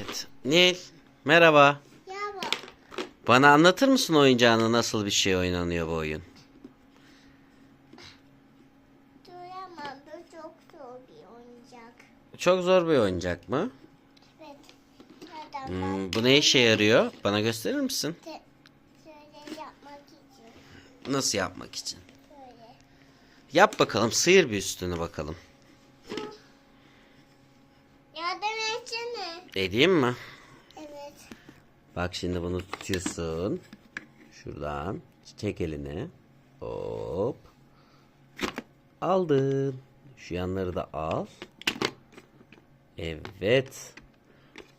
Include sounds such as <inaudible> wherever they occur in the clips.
Evet. Nil, merhaba. Bak. Bana anlatır mısın oyuncağını nasıl bir şey oynanıyor bu oyun? Duramam. Bu çok zor bir oyuncak. Çok zor bir oyuncak mı? Evet. Hmm, bu ne işe yarıyor? Bana gösterir misin? Te- şöyle yapmak için. Nasıl yapmak için? Böyle. Yap bakalım, sıyır bir üstünü bakalım. Yardım etsene. Edeyim mi? Evet. Bak şimdi bunu tutuyorsun. Şuradan. Çek elini. Hop. Aldın. Şu yanları da al. Evet.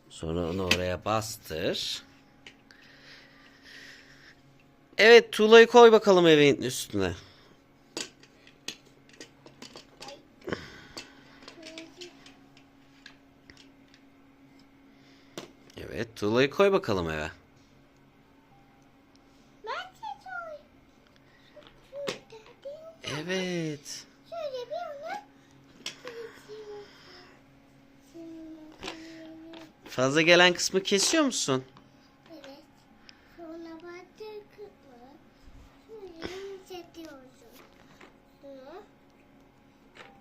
Sonra onu oraya bastır. Evet tuğlayı koy bakalım evin üstüne. Evet tuğlayı koy bakalım eve. Evet. Fazla gelen kısmı kesiyor musun? Evet. Sonra batır kısmı.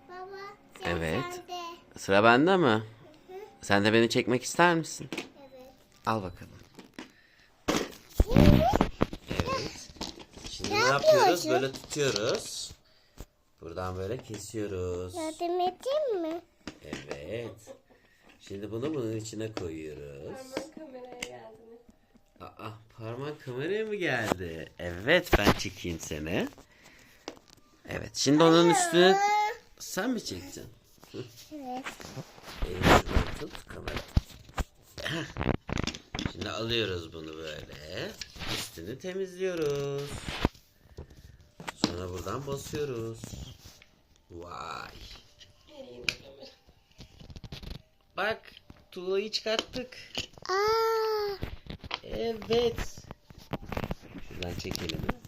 Baba Evet. sende. Sıra bende mi? Hı hı. Sen de beni çekmek ister misin? Al bakalım. Evet. Şimdi Ne yapıyoruz? yapıyorsun? Böyle tutuyoruz. Buradan böyle kesiyoruz. Yardım edeyim mi? Evet. Şimdi bunu bunun içine koyuyoruz. kameraya geldi? Aa, parmak kameraya mı geldi? Evet ben çekeyim seni. Evet şimdi onun üstüne sen mi çekeceksin? Evet. <laughs> Elini şuradan tut kamera. Heh. Şimdi alıyoruz bunu böyle. Üstünü temizliyoruz. Sonra buradan basıyoruz. Vay. Bak tuğlayı çıkarttık. Aa, Evet. Şuradan çekelim.